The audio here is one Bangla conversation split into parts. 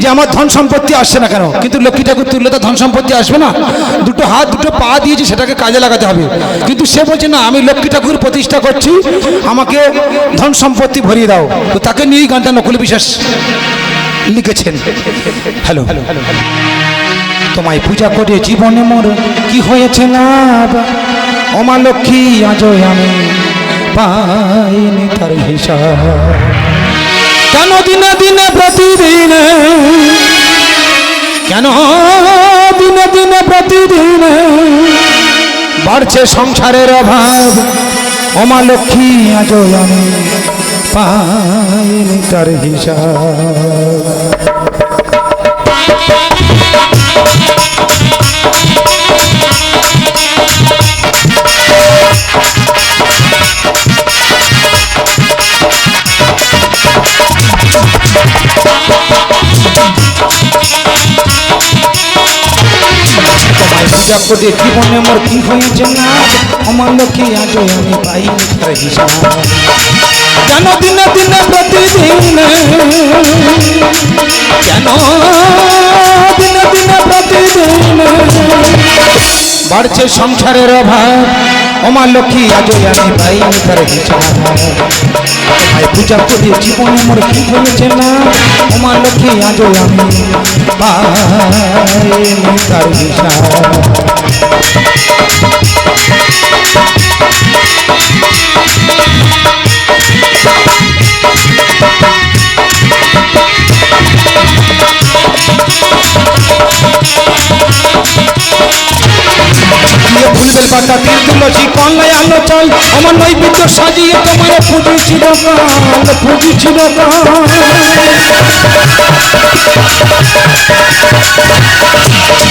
যে আমার ধন সম্পত্তি আসছে না কেন? কিন্তু লক্ষ্মী ঠাকুর তুললে তো ধন সম্পত্তি আসবে না। দুটো হাত, দুটো পা দিয়েছি সেটাকে কাজে লাগাতে হবে। কিন্তু সে বলছে, না, আমি লক্ষ্মী ঠাকুর প্রতিষ্ঠা করছি। আমাকে ধন সম্পত্তি ভরিয়ে দাও। তো তাকে নিয়েই গানটা নকুল বিশ্বাস লিখেছেন। হ্যালো। হ্যালো হ্যালো তোমায় পূজা করে জীবনে মোর কি হয়েছে লাভ অমা লক্ষ্মী আজও আমি পাইনি তার হিসাব। কেন দিনে দিনে প্রতিদিন? কেন দিনে দিনে প্রতিদিন? বাড়ছে সংসারের অভাব। অমা লক্ষ্মী আজ আমি পাইনি তার হিসাব। তোমায় পূজা মনে মোর কি হয়েছে না? আমার লোকে আজ আমি পাই হিসাব। কেন দিনে দিনে প্রতিদিন? কেন দিনে দিনে প্রতিদিন? বাড়ছে সংসারের অভাব। আমার লক্ষ্মী, আজ আমি ভাই তার ভাই। পূজা করে জীবনে মোর কি হয়েছে না আমার লক্ষ্মী, আজ আমি ভাই তার হিসাব ফুলবেল পাতা তীর তুলসী কল্যায় আলো চাই আমার নৈবেদ্য সাজিয়ে তোমার পুজেছি দোকান পুজেছি দোকান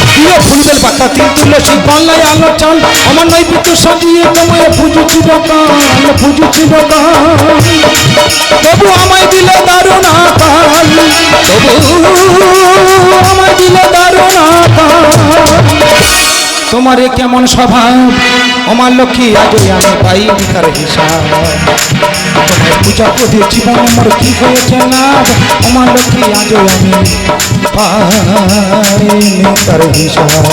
দিয়ে ফুলবেল পাতা তীর তুলসী কল্যায় আলো চাই আমার নৈবেদ্য সাজিয়ে তোমার পুজেছি দোকান পুজেছি দোকান তবু আমায় দিলে দারুণ আকাল। তোমারে কেমন স্বভাব? আমার লক্ষ্মী আজও আমি পাই তার হিসাব। তোমায় পূজা করে জীবন আমার কি হয়েছে না? আমার লক্ষ্মী আজও আমি পাই তার হিসাব।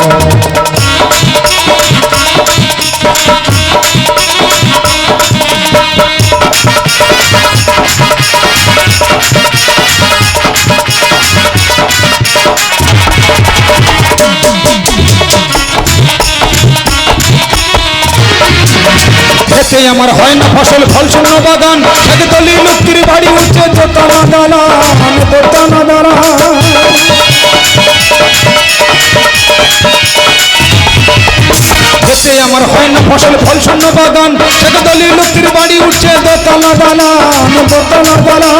খেতে আমার হয় না ফসল, ফল শূন্য বাগান। খেতে তলি লক্ষ্মীর বাড়ি উঠছে দোতানা দালান দোতানা দালান খেতে আমার হয় না ফসল, ফল শূন্য বাগান। খেতে তলি লক্ষ্মীর বাড়ি উঠছে দোতানা দালান দোতানা দালান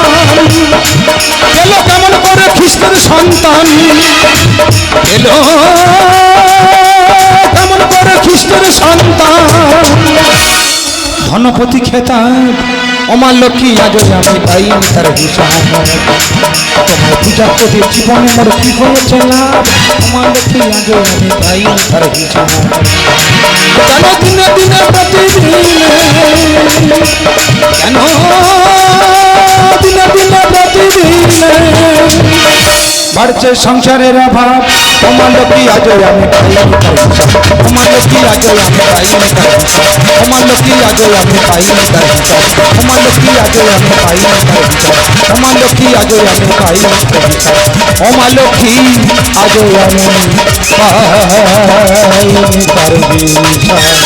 এলো কেমন করে খ্রিস্টের সন্তান? এলো ধনপতি খেতাব আমার লক্ষ্মী আজ আমি পাইনি তার হিসাব? তোমার পূজা করে জীবনে মোর কি হয়েছে লাভ? আমার লক্ষ্মী আজ আমি পাইনি তার হিসাব? কেন দিনে দিনে প্রতিদিন বাড়ছে সংসারের অভাব তোমার লক্ষ্মী আজ আমি পাইনি তার হিসাব? তোমার লক্ষ্মী আজ আমি পাইনি তার হিসাব তোমার লক্ষ্মী আজ আমি পাইনি তার হিসাব তোমার লক্ষ্মী আজ আমি পাইনি তার হিসাব তোমার লক্ষ্মী আজ আমি পাইনি তার হিসাব তোমার লক্ষ্মী আজ আমি পাইনি তার হিসাব